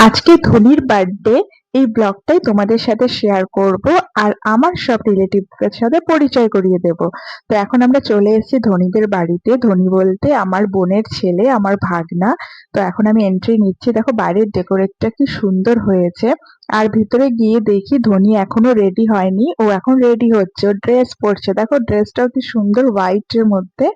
আজকে ধোনির বার্থডে এই ব্লগটাই তোমাদের সাথে শেয়ার করব আর আমার সব রিলেটিভদের সাথে পরিচয় করিয়ে দেব। তো এখন আমরা চলে এসেছি ধোনিদের বাড়িতে। ধোনি বলতে আমার বোনের ছেলে, আমার ভাগনা। তো এখন আমি এন্ট্রি নিচ্ছি। দেখো বাইরের ডেকোরেটটা কি সুন্দর হয়েছে। আর ভিতরে গিয়ে দেখি ধোনি এখনও রেডি হয়নি। ও এখন রেডি হচ্ছে। ও ড্রেস পরছে। দেখো ড্রেসটাও কি সুন্দর হোয়াইট এর মধ্যে।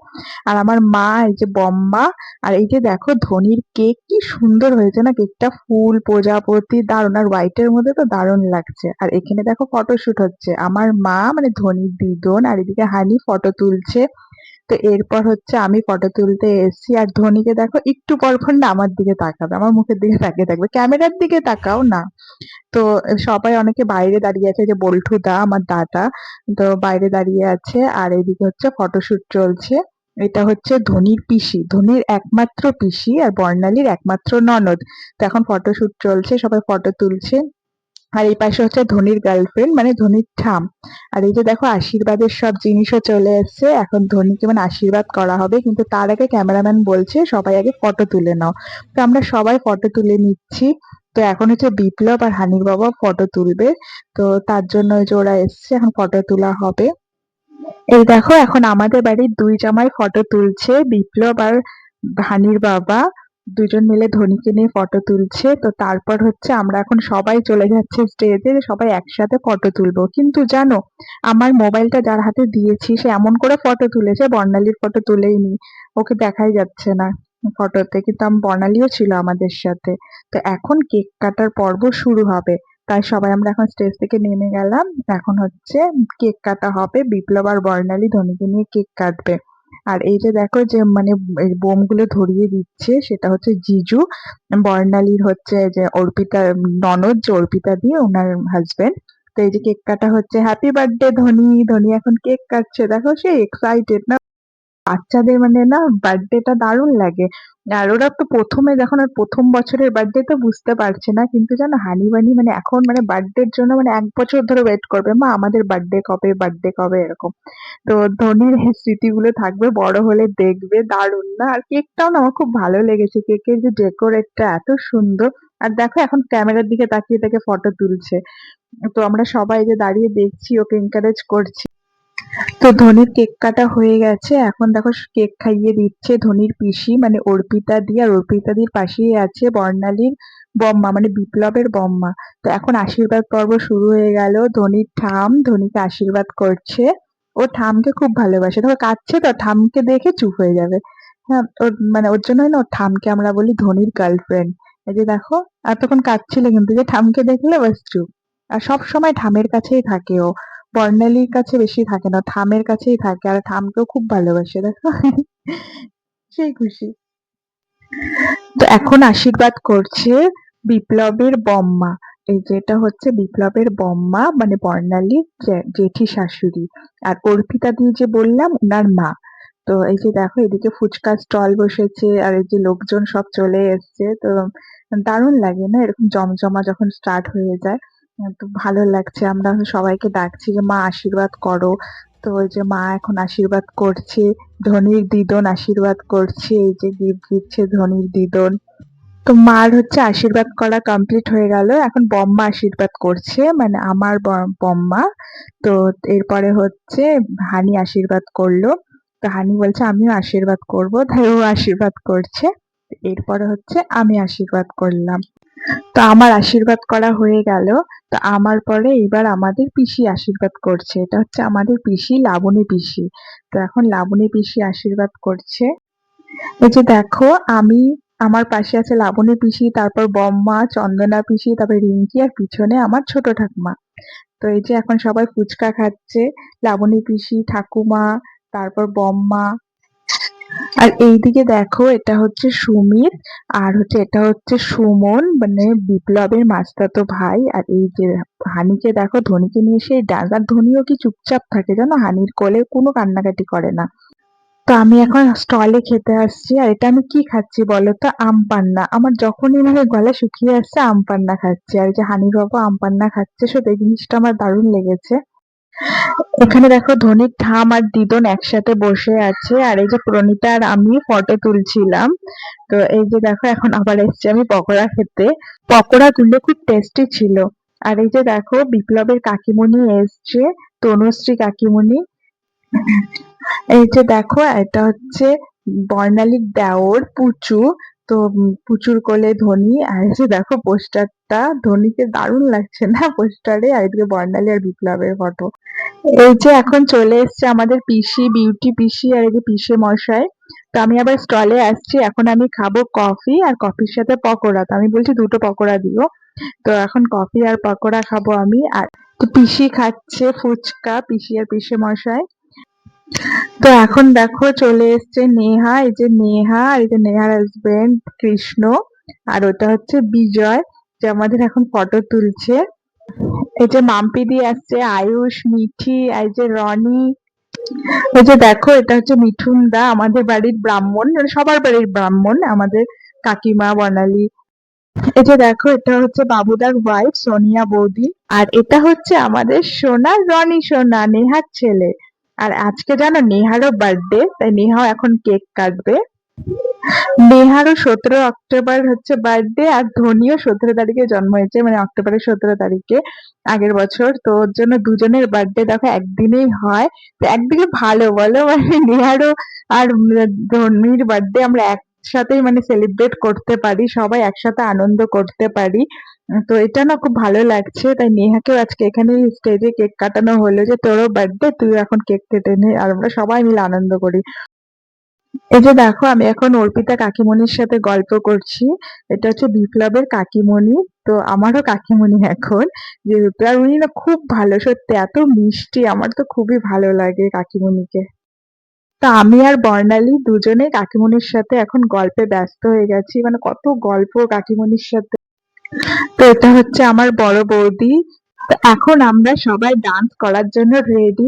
আর আমার মা, এই যে বম্মা, আর এই যে দেখো ধোনির কেক কি সুন্দর হয়েছে না? কেকটা ফুল, প্রজাপতি, দারুণ। আর হোয়াইটের মধ্যে তো দারুণ লাগছে। আর এখানে দেখো ফটোশুট হচ্ছে। আমার মা মানে ধোনির দিদন, আর এদিকে হানি ফটো তুলছে। তো এরপর হচ্ছে আমি ফটো তুলতে এসেছি। আর ধোনিকে দেখো, একটু পরক্ষণ না আমার দিকে তাকাবে, আমার মুখের দিকে তাকিয়ে থাকবে। ক্যামেরার দিকে তাকাও না। তো সবাই অনেকে বাইরে দাঁড়িয়ে আছে যে বল্টু দা, আমার দাদা, তো বাইরে দাঁড়িয়ে আছে। আর এদিকে হচ্ছে ফটোশুট চলছে। এটা হচ্ছে ধোনির পিসি, ধোনির একমাত্র পিসি আর বর্ণালীর একমাত্র ননদ। তো এখন ফটোশুট চলছে, সবাই ফটো তুলছে। আর এই পাশে হচ্ছে ধোনির গার্লফ্রেন্ড মানে ধোনির ঠাম। আর এই যে দেখো আশীর্বাদের সব জিনিসও চলে এসছে। এখন ধোনিকে মানে আশীর্বাদ করা হবে, কিন্তু তার আগে ক্যামেরাম্যান বলছে, সবাই আগে ফটো তুলে নাও। তো আমরা সবাই ফটো তুলে নিচ্ছি। তো এখন হচ্ছে বিপ্লব আর হানির বাবা ফটো তুলবে। তো তার জন্য যে ওরা এসছে, এখন ফটো তোলা হবে। এই দেখো, এখন আমাদের বাড়ির দুই জামাই ফটো তুলছে, বিপ্লব আর হানির বাবা। দুজন মিলে ধোনিকে নিয়ে ফটো তুলছে। তো তারপর হচ্ছে আমরা এখন সবাই চলে যাচ্ছে স্টেজে সবাই একসাথে ফটো তুলবো। কিন্তু জানো, আমার মোবাইলটা যার হাতে দিয়েছি, সে এমন করে ফটো তুলেছে, বর্ণালীর ফটো তুলেই নি। ওকে দেখাই যাচ্ছে না ফটোতে কিন্তু আমি, বর্ণালীও ছিল আমাদের সাথে। তো এখন কেক কাটার পর্ব শুরু হবে। তাই সবাই আমরা এখন স্টেজ থেকে নেমে গেলাম। এখন হচ্ছে কেক কাটা হবে। বিপ্লব আর বর্ণালী ধোনিকে নিয়ে কেক কাটবে। আর এই যে দেখো যে মানে বোমগুলো ধরিয়ে দিচ্ছে, সেটা হচ্ছে জিজু, বর্ণালীর হচ্ছে যে অর্পিতা, ননদ যে অর্পিতা দিয়ে ওনার হাজবেন্ড তো এই যে কেক কাটা হচ্ছে হ্যাপি বার্থডে ধোনি ধোনি এখন কেক কাটছে। দেখো সে এক্সাইটেড না। বাচ্চাদের মানে না বার্থডেটা দারুণ লাগে। আর ওরা তো প্রথমে যখন আর প্রথম বছরের বার্থডে তো বুঝতে পারছে না, কিন্তু জানো হানি বানি মানে এখন মানে বার্থডের জন্য মানে এক বছর ধরে ওয়েট করবে, মা, আমাদের বার্থডে কবে বার্থডে কবে? এরকম। তো ধোনির স্মৃতিগুলো থাকবে, বড় হলে দেখবে, দারুণ না। আর কেকটাও না আমার খুব ভালো লেগেছে। কেকের যে ডেকোরেটটা এত সুন্দর। আর দেখো এখন ক্যামেরার দিকে তাকিয়ে তাকে ফটো তুলছে। তো আমরা সবাই যে দাঁড়িয়ে দেখছি, ওকে এনকারেজ করছি। তো ধোনির কেক কাটা হয়ে গেছে। এখন দেখো কেক খাইয়ে দিচ্ছে ধোনির পিসি মানে অর্পিতা দি, আর অর্পিতা দির পাশেই আছে বর্ণালীর বম্মা মানে বিপ্লবের বম্মা। তো এখন আশীর্বাদ পর্ব শুরু হয়ে গেল। ধোনির ঠাম, ধোনিকে আশীর্বাদ করছে। ও থামকে খুব ভালোবাসে। দেখো কাঁদছে তো থামকে দেখে চুপ হয়ে যাবে। হ্যাঁ ওর মানে ওর জন্যই না ওর থামকে আমরা বলি ধোনির গার্লফ্রেন্ড এই যে দেখো, আর তখন কাঁদছিল কিন্তু যে থামকে দেখলে বাস চুপ। আর সব সময় ঠামের কাছেই থাকে ও। বর্ণালীর কাছে বেশি থাকে না, থামের কাছেই থাকে, আর থামকেও খুব ভালোবাসে, দেখো। সেই খুশি। তো এখন আশীর্বাদ করছে বিপ্লবের বম্মা। এই যেটা হচ্ছে বিপ্লবের বম্মা মানে বর্ণালীর জেঠি শাশুড়ি। আর অর্পিতা দিয়ে যে বললাম ওনার মা। তো এই যে দেখো, এদিকে ফুচকা স্টল বসেছে, আর এই যে লোকজন সব চলে এসছে, তো দারুণ লাগে না? এরকম জমজমা যখন স্টার্ট হয়ে যায় তো ভালো লাগছে। আমরা সবাইকে ডাকছি যে, মা, আশীর্বাদ করো। তো ওই যে মা এখন আশীর্বাদ করছে, ধনির দিদন আশীর্বাদ করছে, এই যে গিফট দিচ্ছে ধনির দিদন। তো মার হচ্ছে আশীর্বাদ করা কমপ্লিট হয়ে গেল। এখন বম্মা আশীর্বাদ করছে মানে আমার বম্মা। তো এরপরে হচ্ছে হানি আশীর্বাদ করল। তো হানি বলছে, আমিও আশীর্বাদ করব। তাই ও আশীর্বাদ করছে। এরপরে হচ্ছে আমি আশীর্বাদ করলাম। তো আমার আশীর্বাদ করা হয়ে গেল। তো আমার পরে এবার আমাদের পিসি আশীর্বাদ করছে। এটা হচ্ছে আমাদের পিসি লাবণী পিসি। তো এখন লাবণী পিসি আশীর্বাদ করছে। এই যে দেখো, আমি, আমার পাশে আছে লাবণী পিসি, তারপর বম্মা, চন্দনা পিসি, তারপর রিঙ্কি আর পিছনে আমার ছোট ঠাকুমা। তো এই যে এখন সবাই ফুচকা খাচ্ছে। লাবণী পিসি, ঠাকুমা, তারপর বম্মা আর এইদিকে দেখো, এটা হচ্ছে সুমিত, আর হচ্ছে এটা হচ্ছে সুমন মানে বিপ্লবের মাস্তাতো ভাই। আর এই যে হানিকে দেখো, ধোনিকে নিয়ে সেই ডান্স, আর ধোনিও কি চুপচাপ থাকে জানো? হানির কোলে কোনো কান্নাকাটি করে না। তো আমি এখন স্টলে খেতে আসছি, আর এটা আমি কি খাচ্ছি বলো তো? আম পান্না। আমার যখনই মানে গলা শুকিয়ে আসছে, আম পান্না খাচ্ছি। আর যে হানির বাবু আম পান্না খাচ্ছে সত্যি এই জিনিসটা আমার দারুণ লেগেছে। এখানে দেখো ধনিক ঠাম আর দিদন একসাথে বসে আছে। আর এই যে প্রণীতা আর আমি ফটো তুলছিলাম। তো এই যে দেখো এখন আবার এসছি আমি পকোড়া খেতে। পকোড়া গুলো খুব টেস্টি ছিল। আর এই যে দেখো বিপ্লবের কাকিমণি এসছে, তনুশ্রী কাকিমণি। এই যে দেখো এটা হচ্ছে বর্ণালীর দেওর পুচু। তো পুচুর কোলে ধনী। আর যে দেখো পোস্টারটা, ধনীকে দারুণ লাগছে না পোস্টারে? আর এদিকে বর্ণালী আর বিপ্লবের ফটো এই যে এখন চলে এসছে আমাদের পিসি, বিউটি পিসি আর এই যে পিসে মশাই। তো আমি আবার স্টলে আসছি, এখন আমি খাব কফি আর কফির সাথে পকোড়া। তো আমি বলছি দুটো পকোড়া দিও তো এখন কফি আর পকোড়া খাব আমি। আর তো পিসি খাচ্ছে ফুচকা, পিসি আর পিসে মশাই। তো এখন দেখো চলে এসছে নেহা, এই যে নেহা, আর এই যে নেহার হাজবেন্ড কৃষ্ণ। আর ওটা হচ্ছে বিজয়, যে আমাদের এখন ফটো তুলছে। এই যে মাম্পি দিয়ে আসছে, আয়ুষ, মিঠি, এই যে রনি, এই যে দেখো, এটা হচ্ছে মিঠুন দা আমাদের বাড়ির ব্রাহ্মণ মানে সবার বাড়ির ব্রাহ্মণ, আমাদের কাকিমা, বর্ণালী। এই যে দেখো, এটা হচ্ছে বাবুদার ওয়াইফ সোনিয়া বৌদি, আর এটা হচ্ছে আমাদের সোনা, রনি সোনা, নেহার ছেলে। আর আজকে জানো, নেহারও বার্থডে তাই নেহাও এখন কেক কাটবে। নেহারও সতেরো অক্টোবর হচ্ছে বার্থডে আর ধোনিও সতেরো তারিখে জন্ম হয়েছে মানে অক্টোবরের সতেরো তারিখে আগের বছর। তো ওর জন্য দুজনের বার্থডে দেখো একদিনেই হয়। তো একদিকে ভালো বলো মানে নেহারও আর ধোনির বার্থডে আমরা একসাথেই মানে সেলিব্রেট করতে পারি, সবাই একসাথে আনন্দ করতে পারি। তো এটা না খুব ভালো লাগছে। তাই নেহাকেও আজকে এখানে স্টেজে কেক কাটানো হলো যে তোরও বার্থডে তুই এখন কেক কেটে নে, আর আমরা সবাই মিলে আনন্দ করি। এই যে দেখো, আমি এখন অর্পিতা কাকিমণির সাথে গল্প করছি। এটা হচ্ছে বিপ্লবের কাকিমণি। তো আমারও কাকিমণি এখন। যে বিপ্লব, উনি না খুব ভালো, সত্যি এত মিষ্টি। আমার তো খুবই ভালো লাগে কাকিমণিকে। তা আমি আর বর্ণালী দুজনে কাকিমণির সাথে এখন গল্পে ব্যস্ত হয়ে গেছি। মানে কত গল্প কাকিমণির সাথে। তো এটা হচ্ছে আমার বড় বৌদি। তো এখন আমরা সবাই ডান্স করার জন্য রেডি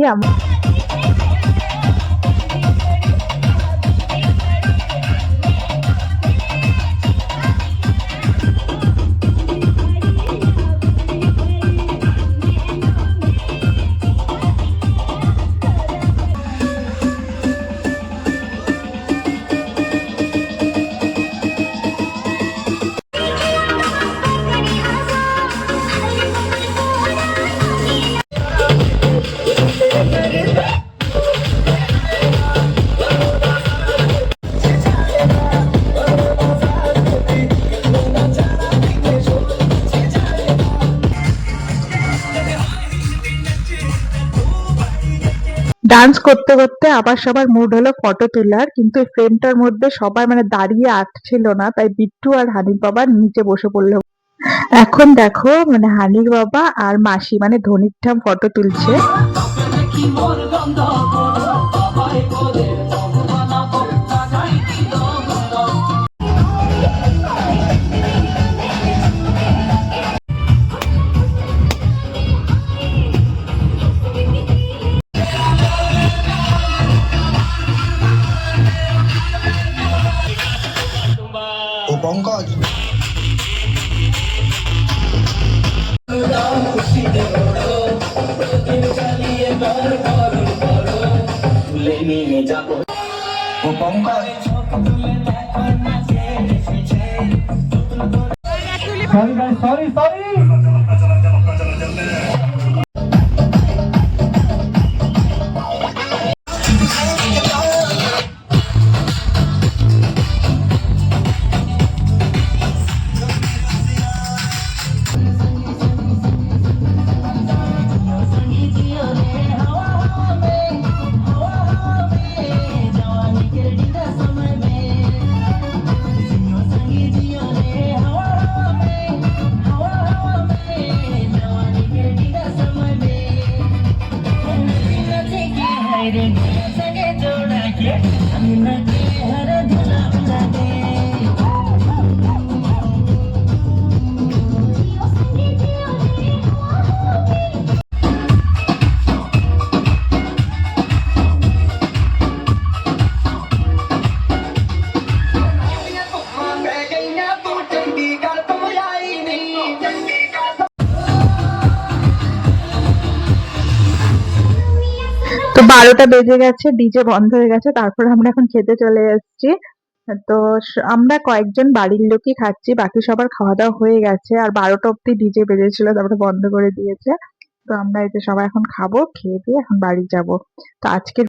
ডান্স করতে করতে আবার সবার মুড হলো ফটো তোলার, কিন্তু ফ্রেমটার মধ্যে সবাই মানে দাঁড়িয়ে আটছিল না, তাই বিট্টু আর হানির বাবা নিচে বসে পড়ল। এখন দেখো মানে হানির বাবা আর মাসি মানে ধনির ঠাম ফটো তুলছে। মোর গন্ধ বাবাই বলে ভগবানা ও পঙ্কজ। সরি সরি সরি তো বারোটা বেজে গেছে, ডিজে বন্ধ হয়ে গেছে, তারপর আমরা এখন খেতে চলে এসেছি। তো আমরা কয়েকজন বাড়ির লোকই খাচ্ছি, বাকি সবার খাওয়া দাওয়া হয়ে গেছে, আর বারোটা অব্দি ডিজে বেজেছিল, তারপরে বন্ধ করে দিয়েছে। তো আমরা এই যে সবাই এখন খাব, খেয়ে দিয়ে এখন বাড়ি যাব। তো আজকের